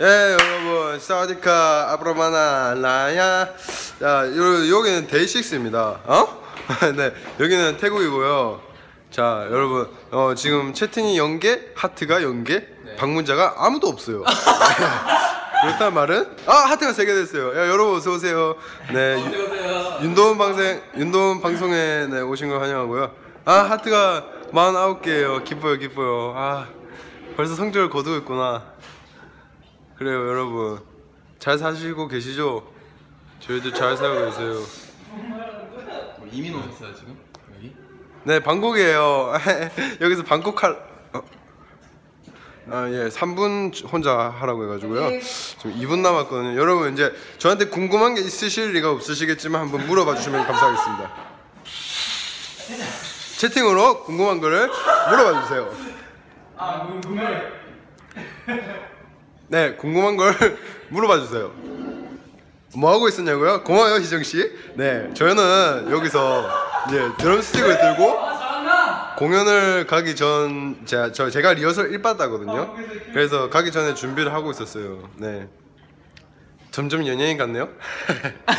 예 여러분 사와디카 아브라마나 라야. 자 요, 여기는 데이식스입니다. 어? 네 여기는 태국이고요. 자 여러분 어, 지금 채팅이 연계 하트가 연계 방문자가 아무도 없어요. 그렇단 말은? 아 하트가 세 개 됐어요. 야 여러분 어서 오세요. 네 윤도훈 방송 윤도훈 방송에 네, 오신 걸 환영하고요. 아 하트가 49개예요. 기뻐요 기뻐요. 아 벌써 성적을 거두고 있구나 그래요 여러분. 잘 사시고 계시죠? 저희도 잘 살고 있어요. 뭐 이민 오셨어요 지금? 여기? 네 방콕이에요. 여기서 방콕 할 어. 아예 3분 혼자 하라고 해가지고요. 지금 2분 남았거든요. 여러분 이제 저한테 궁금한 게 있으실 리가 없으시겠지만 한번 물어봐 주시면 감사하겠습니다. 채팅으로 궁금한 거를 물어봐 주세요 네 궁금한 걸 물어봐 주세요 뭐 하고 있었냐고요? 고마워요 희정 씨. 네, 저는 여기서 이제 드럼 스틱을 들고 공연을 가기 전 제가 저 제가 리허설 1바다거든요. 그래서 가기 전에 준비를 하고 있었어요. 네. 점점 연예인 같네요.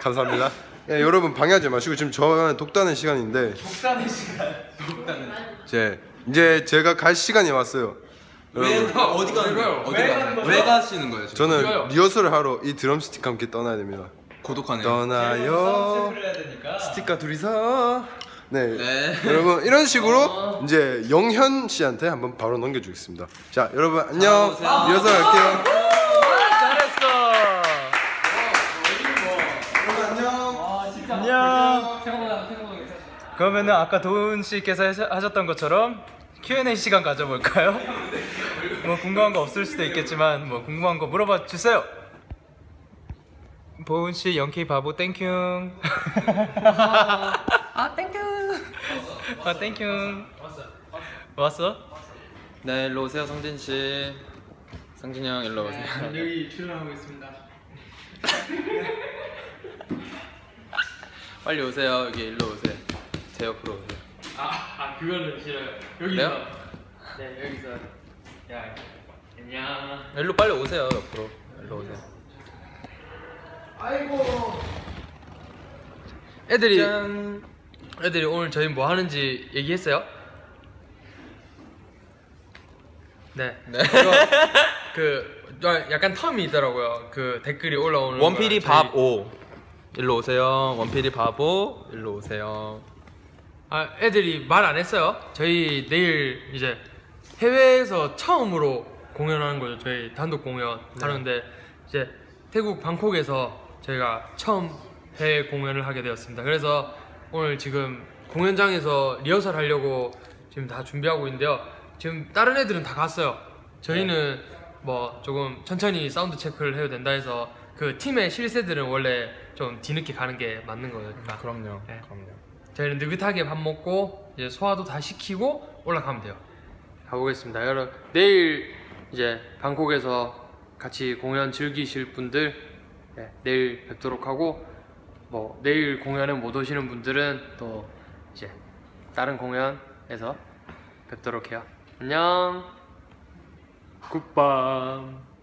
감사합니다. 예, 여러분 방해하지 마시고 지금 저는 독다는 시간인데 독단의 시간 독단은 이제 이제 제가 갈 시간이 왔어요. 왜 어디 가는 거예요? 어디 왜 가는? 거죠? 왜 가시는 거예요 지금? 저는 리허설을 하러 이 드럼스틱과 함께 떠나야 됩니다. 고독하네요 떠나요. 스티커 둘이서 네. 네. 여러분 이런 식으로 이제 영현 씨한테 한번 바로 넘겨주겠습니다. 자 여러분 안녕 오세요. 리허설 할게요. 잘했어. 안녕. 그러면은 아까 도훈 씨께서 하셨던 것처럼 Q&A 시간 가져볼까요? 뭐 궁금한 거 없을 수도 있겠지만 뭐 궁금한 거 물어봐 주세요. 보은 씨 영케이 바보 땡큐. 아 땡큐. 아 땡큐. 왔어. 왔어? 네 일로 오세요 성진 씨 성진이 형 일로 오세요 여기 출연하고 있습니다. 빨리 오세요 여기 일로 오세요 제 옆으로 오세요 아, 아 그거는 싫어요. 여기서. 네 여기서. 야 안녕. 일로 빨리 오세요 옆으로 일로 오세요 아이고. 애들이 짠 애들이 오늘 저희 뭐 하는지 얘기했어요? 네. 네. 그 아, 약간 텀이 있더라고요. 그 댓글이 올라오는 원필이 밥오 일로 오세요 원필이 바보 일로 오세요 아 애들이 말 안 했어요. 저희 내일 이제 해외에서 처음으로 공연하는 거죠. 저희 단독 공연 하는데 이제 태국 방콕에서 저희가 처음 해외 공연을 하게 되었습니다. 그래서 오늘 지금 공연장에서 리허설 하려고 지금 다 준비하고 있는데요. 지금 다른 애들은 다 갔어요. 저희는 뭐 조금 천천히 사운드 체크를 해야 된다 해서 그 팀의 실세들은 원래 좀 뒤늦게 가는 게 맞는 거니까. 그럼요 네. 그럼요 저희는 느긋하게 밥 먹고 이제 소화도 다 시키고 올라가면 돼요. 가보겠습니다. 여러분 내일 이제 방콕에서 같이 공연 즐기실 분들 네, 내일 뵙도록 하고 뭐 내일 공연에 못 오시는 분들은 또 이제 다른 공연에서 뵙도록 해요. 안녕. 굿밤.